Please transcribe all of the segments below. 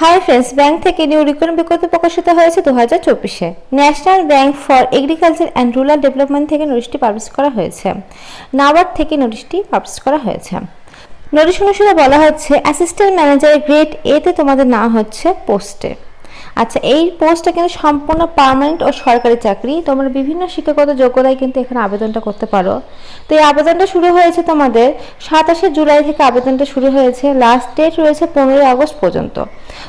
High friends bank থেকে new recruitment বিজ্ঞপ্তি প্রকাশিত হয়েছে দু হাজার চব্বিশে। National bank for agriculture and rural development থেকে নোটিশটি পাবলিশ করা হয়েছে। নাবার্ড থেকে নোটিশটি পাবলিশ করা হয়েছে। নোটিশ অনুসারে বলা হচ্ছে অ্যাসিস্ট্যান্ট ম্যানেজার গ্রেড এতে তোমাদের নাম হচ্ছে পোস্টে আচ্ছা এই পোস্টটা কিন্তু সম্পূর্ণ পার্মানেন্ট ও সরকারি চাকরি। তোমরা বিভিন্ন শিক্ষাগত যোগ্যতায় কিন্তু এখানে আবেদনটা করতে পারো। তো এই আবেদনটা শুরু হয়েছে তোমাদের সাতাশে জুলাই থেকে আবেদনটা শুরু হয়েছে। লাস্ট ডেট রয়েছে পনেরোই আগস্ট পর্যন্ত।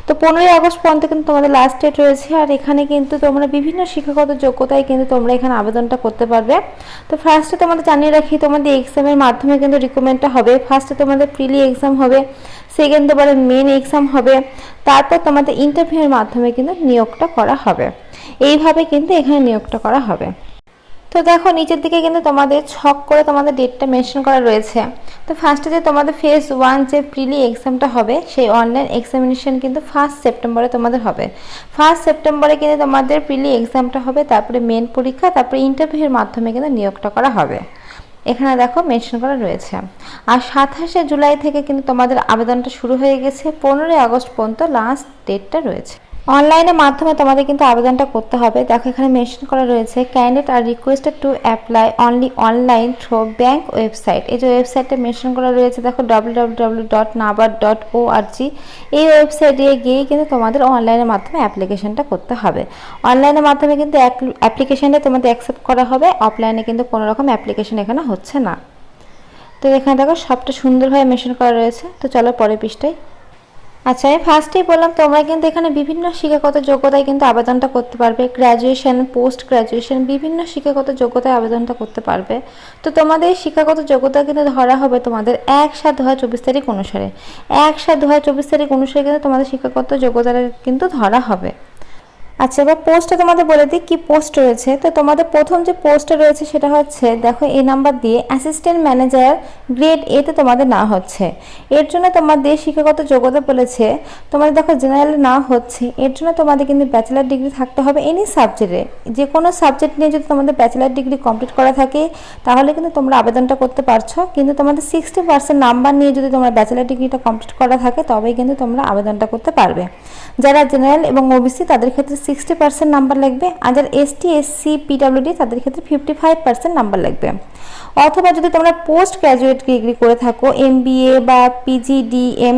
তো পনেরোই আগস্ট পর্যন্ত কিন্তু তোমাদের লাস্ট ডেট রয়েছে, আর এখানে কিন্তু তোমরা বিভিন্ন শিক্ষাগত যোগ্যতায় কিন্তু তোমরা এখানে আবেদনটা করতে পারবে। তো ফার্স্টে তোমাদের জানিয়ে রাখি, তোমাদের এক্সামের মাধ্যমে কিন্তু রিকমেন্ডটা হবে। ফার্স্টে তোমাদের প্রিলি এক্সাম হবে সেকেন্ড তোমার মেন এক্সাম হবে, তারপর তোমাদের ইন্টারভিউয়ের মাধ্যমে কিন্তু নিয়োগটা করা হবে। এইভাবে কিন্তু এখানে নিয়োগটা করা হবে। তো দেখো, নিচের দিকে কিন্তু তোমাদের ছক করে তোমাদের ডেটটা মেনশন করা রয়েছে। তো ফার্স্টে যে তোমাদের ফেজ ওয়ান যে প্রিলি এক্সামটা হবে, সেই অনলাইন এক্সামিনেশন কিন্তু ফার্স্ট সেপ্টেম্বরে তোমাদের হবে। ফার্স্ট সেপ্টেম্বরে কিন্তু তোমাদের প্রিলি এক্সামটা হবে, তারপরে মেন পরীক্ষা, তারপরে ইন্টারভিউয়ের মাধ্যমে কিন্তু নিয়োগটা করা হবে। এখানে দেখো মেনশন করা রয়েছে। আর সাতাশে জুলাই থেকে কিন্তু তোমাদের আবেদনটা শুরু হয়ে গেছে, পনেরোই আগস্ট পর্যন্ত লাস্ট ডেটটা রয়েছে। অনলাইনের মাধ্যমে তোমাদের কিন্তু আবেদনটা করতে হবে। দেখো, এখানে মেনশন করা রয়েছে candidate are requested to apply only online through bank website এই যে ওয়েবসাইটটা মেনশন করা রয়েছে, দেখো ডাব্লিউ এই ওয়েবসাইটে গিয়ে কিন্তু তোমাদের অনলাইনের মাধ্যমে অ্যাপ্লিকেশনটা করতে হবে। অনলাইনের মাধ্যমে কিন্তু অ্যাপ্লিকেশনটা তোমাদের অ্যাকসেপ্ট করা হবে। অফলাইনে কিন্তু কোনো রকম অ্যাপ্লিকেশন এখানে হচ্ছে না। তো এখানে দেখো, সবটা সুন্দরভাবে মেনশন করা রয়েছে। তো চলো পরের পৃষ্ঠায় আচ্ছা আমি ফার্স্টেই বললাম, তোমরা কিন্তু এখানে বিভিন্ন শিক্ষাগত যোগ্যতায় কিন্তু আবেদনটা করতে পারবে। গ্র্যাজুয়েশন পোস্ট গ্র্যাজুয়েশন বিভিন্ন শিক্ষাগত যোগ্যতায় আবেদনটা করতে পারবে। তো তোমাদের শিক্ষাগত যোগ্যতা কিন্তু ধরা হবে তোমাদের এক সাত দু হাজার চব্বিশ তারিখ অনুসারে। এক সাত দু হাজার চব্বিশ তারিখ অনুসারে কিন্তু তোমাদের শিক্ষাগত যোগ্যতাটা কিন্তু ধরা হবে। আচ্ছা এবার পোস্টটা তোমাদের বলে দিই, কি পোস্ট রয়েছে? তো তোমাদের প্রথম যে পোস্টটা রয়েছে, সেটা হচ্ছে, দেখো, এই নাম্বার দিয়ে অ্যাসিস্ট্যান্ট ম্যানেজার গ্রেড এতে তোমাদের না হচ্ছে। এর জন্য তোমাদের শিক্ষাগত যোগ্যতা বলেছে, তোমাদের দেখো জেনারেল না হচ্ছে, এর জন্য তোমাদের কিন্তু ব্যাচেলার ডিগ্রি থাকতে হবে এনি সাবজেক্টে যে কোনো সাবজেক্ট নিয়ে যদি তোমাদের ব্যাচেলার ডিগ্রি কমপ্লিট করা থাকে, তাহলে কিন্তু তোমরা আবেদনটা করতে পারছ। কিন্তু তোমাদের সিক্সটি পার্সেন্ট নাম্বার নিয়ে যদি তোমরা ব্যাচেলার ডিগ্রিটা কমপ্লিট করা থাকে, তবেই কিন্তু তোমরা আবেদনটা করতে পারবে। যারা জেনারেল এবং ওবিসি তাদের ক্ষেত্রে সিক্সটি পার্সেন্ট নাম্বার লাগবে আর যারা এসটি এসসি পিডাব্লিউডি তাদের ক্ষেত্রে ফিফটি ফাইভ পার্সেন্ট নাম্বার লাগবে। অথবা যদি তোমরা পোস্ট গ্র্যাজুয়েট ডিগ্রি করে থাকো এম বা পিজিডিএম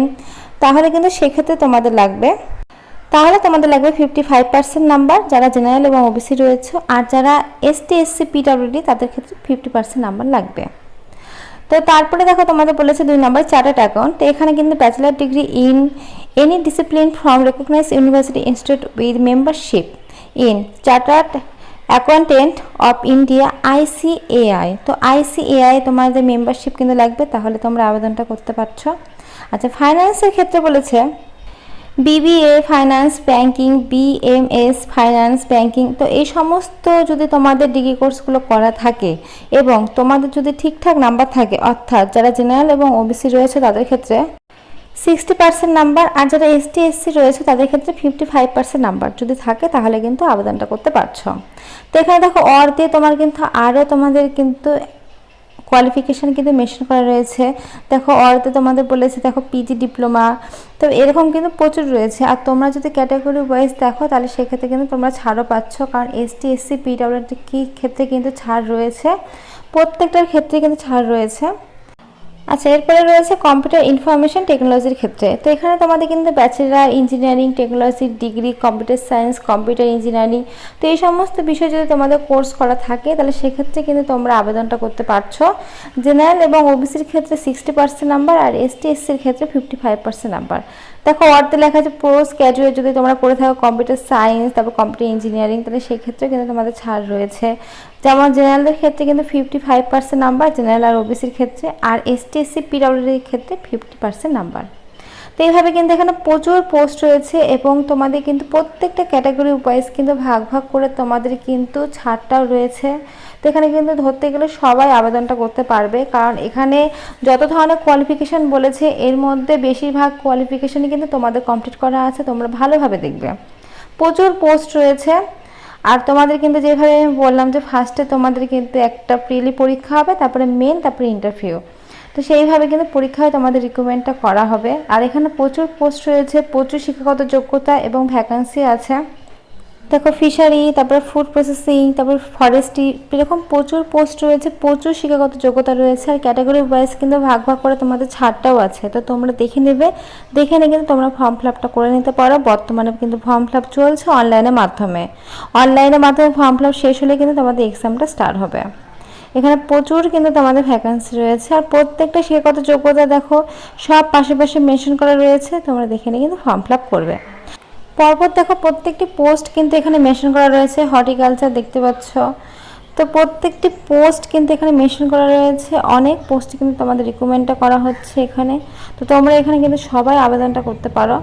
তাহলে কিন্তু সেক্ষেত্রে তোমাদের লাগবে, তাহলে তোমাদের লাগবে ফিফটি ফাইভ পার্সেন্ট নাম্বার যারা জেনারেল এবং ওবিসি রয়েছে, আর যারা এসটি এসসি পিডাব্লিউডি তাদের ক্ষেত্রে ফিফটি পার্সেন্ট নাম্বার লাগবে। তো তারপরে দেখো, তোমাদের বলেছে দুই নম্বর চার্টার্ড অ্যাকাউন্ট তো এখানে কিন্তু bachelor degree in any discipline from recognise university institute with membership in chartered accountant of India ICAI তো আইসিএআই তোমাদের মেম্বারশিপ কিন্তু লাগবে, তাহলে তোমরা আবেদনটা করতে পারছ। আচ্ছা ফাইন্যান্সের ক্ষেত্রে বলেছে BBA finance banking BMS finance banking তো এই সমস্ত যদি তোমাদের ডিগ্রি কোর্সগুলো করা থাকে এবং তোমাদের যদি ঠিকঠাক নাম্বার থাকে, অর্থাৎ যারা জেনারেল এবং ওবিসি রয়েছে তাদের ক্ষেত্রে সিক্সটি পার্সেন্ট নাম্বার আর যারা এসটি এসসি রয়েছে তাদের ক্ষেত্রে ফিফটি ফাইভ পার্সেন্ট নাম্বার যদি থাকে তাহলে কিন্তু আবেদনটা করতে পারছ। তো এখানে দেখো অর দিয়ে তোমার কিন্তু আরও তোমাদের কিন্তু কোয়ালিফিকেশান কিন্তু মেনশন করা রয়েছে। দেখো, অর্থে তোমাদের বলেছে, দেখো পিজি ডিপ্লোমা তো এরকম কিন্তু প্রচুর রয়েছে। আর তোমরা যদি ক্যাটাগরি ওয়াইজ দেখো, তাহলে সেক্ষেত্রে কিন্তু তোমরা ছাড়ও পাচ্ছ। কারণ এসটি এসসি পিডাব্লিউডি কী ক্ষেত্রে কিন্তু ছাড় রয়েছে? প্রত্যেকটার ক্ষেত্রে কিন্তু ছাড় রয়েছে। আচ্ছা এরপরে রয়েছে কম্পিউটার ইনফরমেশন টেকনোলজির ক্ষেত্রে। তো এখানে তোমাদের কিন্তু ব্যাচেলার ইঞ্জিনিয়ারিং টেকনোলজির degree computer science computer engineering তো এই সমস্ত বিষয় যদি তোমাদের কোর্স করা থাকে, তাহলে সেক্ষেত্রে কিন্তু তোমরা আবেদনটা করতে পারছ। জেনারেল এবং ওবিসির ক্ষেত্রে সিক্সটি পার্সেন্ট নাম্বার আর এসটি এসসির ক্ষেত্রে ফিফটি ফাইভ পার্সেন্ট নাম্বার দেখো অর্থে লেখা আছে পোস্ট গ্র্যাজুয়েট যদি তোমরা করে থাকো কম্পিউটার সায়েন্স তারপর কম্পিউটার ইঞ্জিনিয়ারিং তাহলে সেক্ষেত্রে কিন্তু তোমাদের ছাড় রয়েছে। যেমন জেনারেলদের ক্ষেত্রে কিন্তু fifty five percent number general আর ওবিসির ক্ষেত্রে, আর এসটি এসসি পিডাব্লিউডির ক্ষেত্রে ফিফটি পার্সেন্ট নাম্বার তো এইভাবে কিন্তু এখানে প্রচুর পোস্ট রয়েছে এবং তোমাদের কিন্তু প্রত্যেকটা ক্যাটাগরি ওয়াইজ কিন্তু ভাগ ভাগ করে তোমাদের কিন্তু ছাড়টাও রয়েছে। তো এখানে কিন্তু ধরতে গেলে সবাই আবেদনটা করতে পারবে, কারণ এখানে যত ধরনের কোয়ালিফিকেশান বলেছে, এর মধ্যে বেশিরভাগ কোয়ালিফিকেশানই কিন্তু তোমাদের কমপ্লিট করা আছে, তোমরা ভালোভাবে দেখবে। প্রচুর পোস্ট রয়েছে। আর তোমাদের কিন্তু যেভাবে আমি বললাম যে ফার্স্টে তোমাদের কিন্তু একটা প্রিলি পরীক্ষা হবে, তারপরে মেন তারপরে ইন্টারভিউ তো সেইভাবে কিন্তু পরীক্ষায় তোমাদের রিক্রুটমেন্টটা করা হবে। আর এখানে প্রচুর পোস্ট রয়েছে, প্রচুর শিক্ষাগত যোগ্যতা এবং ভ্যাকান্সি আছে। দেখো ফিশারি তারপরে ফুড প্রসেসিং তারপর ফরেস্ট্রি এরকম প্রচুর পোস্ট রয়েছে, প্রচুর শিক্ষাগত যোগ্যতা রয়েছে, আর ক্যাটাগরি ওয়াইজ কিন্তু ভাগ ভাগ করে তোমাদের ছাড়টাও আছে। তো তোমরা দেখে নেবে, দেখে নিয়ে কিন্তু তোমরা ফর্ম আপটা করে নিতে পারো। বর্তমানে কিন্তু ফর্ম ফিল চলছে অনলাইনের মাধ্যমে। অনলাইনের মাধ্যমে ফর্ম ফিল শেষ হলে কিন্তু তোমাদের এক্সামটা স্টার্ট হবে। এখানে প্রচুর কিন্তু তোমাদের ভ্যাকান্সি রয়েছে, আর প্রত্যেকটা শিক্ষাগত যোগ্যতা দেখো, সব পাশে পাশে মেনশন করা রয়েছে, তোমরা দেখে নিয়ে কিন্তু ফর্ম ফিল করবে। পরপর দেখো প্রত্যেকটি পোস্ট কিন্তু এখানে মেনশন করা রয়েছে হর্টিকালচার দেখতে পাচ্ছ। তো প্রত্যেকটি পোস্ট কিন্তু এখানে মেনশন করা রয়েছে, অনেক পোস্ট কিন্তু তোমাদের রিকমেন্ডটা করা হচ্ছে এখানে। তো তোমরা এখানে কিন্তু সবাই আবেদনটা করতে পারো।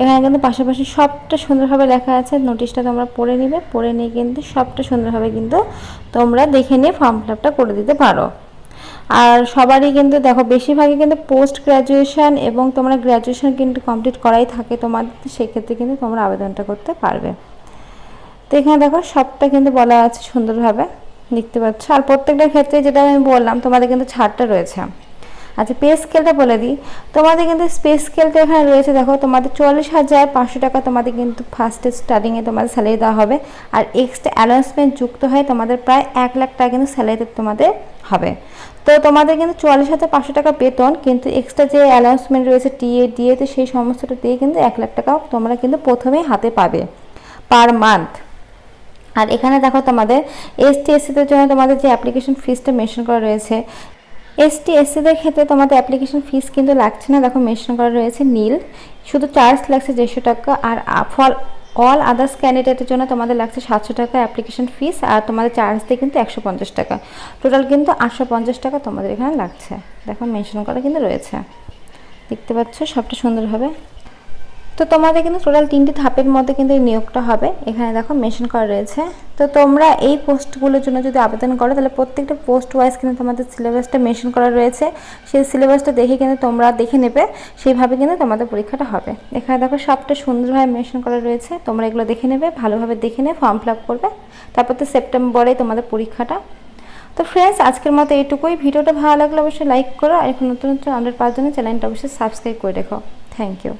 এখানে কিন্তু পাশাপাশি সবটা সুন্দরভাবে লেখা আছে নোটিশটা তোমরা পড়ে নিবে, পড়ে নিয়ে কিন্তু সবটা সুন্দরভাবে কিন্তু তোমরা দেখে নিয়ে ফর্ম ফিল করে দিতে পারো। আর সবারই কিন্তু দেখো, বেশিরভাগই কিন্তু পোস্ট গ্র্যাজুয়েশান এবং তোমরা গ্র্যাজুয়েশান কিন্তু কমপ্লিট করাই থাকে তোমাদের, সেক্ষেত্রে কিন্তু তোমরা আবেদনটা করতে পারবে। তো এখানে দেখো, সবটা কিন্তু বলা আছে সুন্দরভাবে লিখতে পারছ আর প্রত্যেকটা ক্ষেত্রে যেটা আমি বললাম, তোমাদের কিন্তু ছাড়টা রয়েছে। আচ্ছা পে স্কেলটা বলে দিই। তোমাদের কিন্তু পে স্কেলটা এখানে রয়েছে, দেখো, তোমাদের চল্লিশ হাজার পাঁচশো টাকা তোমাদের কিন্তু ফার্স্টে স্টার্টিংয়ে তোমাদের স্যালারি দেওয়া হবে। আর এক্সট্রা অ্যানাউন্সমেন্ট যুক্ত হয়ে তোমাদের প্রায় এক লাখ টাকা কিন্তু স্যালারিতে তোমাদের হবে। তো তোমাদের কিন্তু চুয়াল্লিশ হাজার পাঁচশো টাকা বেতন, কিন্তু এক্সট্রা যে অ্যানাউন্সমেন্ট রয়েছে টিএ ডিএতে সেই সমস্তটা দিয়ে কিন্তু এক লাখ টাকা তোমরা কিন্তু প্রথমেই হাতে পাবে পার মান্থ আর এখানে দেখো তোমাদের এসটি এসসিদের জন্য তোমাদের যে অ্যাপ্লিকেশন ফিসটা মেনশন করা রয়েছে এসটি এসসিদের ক্ষেত্রে তোমাদের অ্যাপ্লিকেশন ফিস কিন্তু লাগছে না। দেখো মেনশন করা রয়েছে নীল। শুধু চার্জ লাগছে দেড়শো টাকা আর ফল অল আদার্স ক্যান্ডিডেটের জন্য তোমাদের লাগছে সাতশো টাকা অ্যাপ্লিকেশন ফিস আর তোমাদের চার্জ দিয়ে কিন্তু একশো পঞ্চাশ টাকা। টোটাল কিন্তু আটশো পঞ্চাশ টাকা তোমাদের এখানে লাগছে। দেখো মেনশন করা কিন্তু রয়েছে। দেখতে পাচ্ছ, সবটা সুন্দরভাবে তো তোমাদের কিন্তু টোটাল তিনটি ধাপের মধ্যে কিন্তু এই নিয়োগটা হবে। এখানে দেখো মেনশন করা রয়েছে। তো তোমরা এই পোস্টগুলোর জন্য যদি আবেদন করো, তাহলে প্রত্যেকটা পোস্ট ওয়াইজ কিন্তু তোমাদের সিলেবাসটা মেনশন করা রয়েছে। সেই সিলেবাসটা দেখে কিন্তু তোমরা দেখে নেবে, সেইভাবে কিন্তু তোমাদের পরীক্ষাটা হবে। এখানে দেখো সবটা সুন্দরভাবে মেনশন করা রয়েছে। তোমরা এগুলো দেখে নেবে, ভালোভাবে দেখে নিয়ে ফর্ম ফিল করবে। তারপর তো সেপ্টেম্বরে তোমাদের পরীক্ষাটা। তো ফ্রেন্ডস আজকের মতো এইটুকুই। ভিডিওটা ভালো লাগলে অবশ্যই লাইক করো। আর এখন নতুন নতুন আমাদের পাঁচজনের চ্যানেলটা অবশ্যই সাবস্ক্রাইব করে রেখো। Thank you